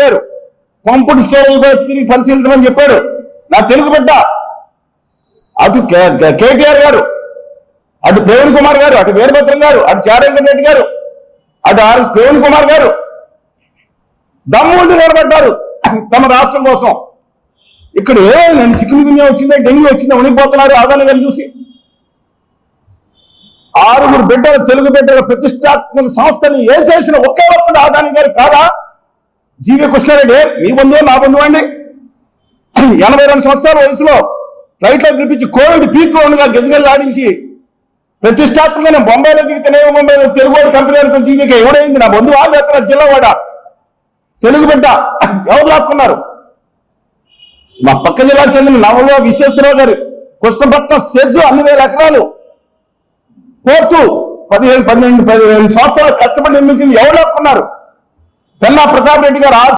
పెట్టారు పంపుడు స్టోరేజ్ తిరిగి పరిశీలించమని చెప్పాడు నా తెలుగు బిడ్డ అటు కే- కేటీఆర్ గారు అటు ప్రవీణ్ కుమార్ గారు అటు వీరభద్రం గారు అటు చారంగన్ రెడ్డి గారు అటు ఆర్ఎస్ ప్రవీణ్ కుమార్ గారు దమ్ముండి నిలబడ్డారు తమ రాష్ట్రం కోసం. ఇక్కడ చికెన్ చిక్కుముగున్యా వచ్చిందా డెంగ్యూ వచ్చిందా ఉనికిపోతున్నారు ఆదాని గారు చూసి. ఆరుగురు బిడ్డలు తెలుగు బిడ్డల ప్రతిష్టాత్మక సంస్థని వేసేసిన ఒకే ఒక్కడు ఆదాని గారు కాదా? జీవి కృష్ణారెడ్డి మీ బంధువు నా బంధువు అండి ఎనభై రెండు సంవత్సరాల వయసులో ఫ్లైట్లో పిలిపించి కోవిడ్ పీక్ ఉండగా గజగల్లాడించి ప్రతిష్టాత్మకంగా బొంబాయిలో దిగితేనే బొంబాయిలో తెలుగు కంపెనీ అనుకుని జీవిక ఎవడైంది? నా బంధువా లేకపోతే జిల్లా వాడ తెలుగు బిడ్డ ఎవరు లాక్కున్నారు? మా పక్క జిల్లాకు చెందిన నవలో విశ్వేశ్వరరావు గారు కృష్ణపట్నం సెజ్ అన్ని వేల ఎకరాలు. కోర్టు పదిహేను పన్నెండు పదిహేను సంవత్సరాలు కష్టపడి నిర్మించింది ఎవరు లాక్కున్నారు? పెన్నా ప్రతాప్ రెడ్డి గారు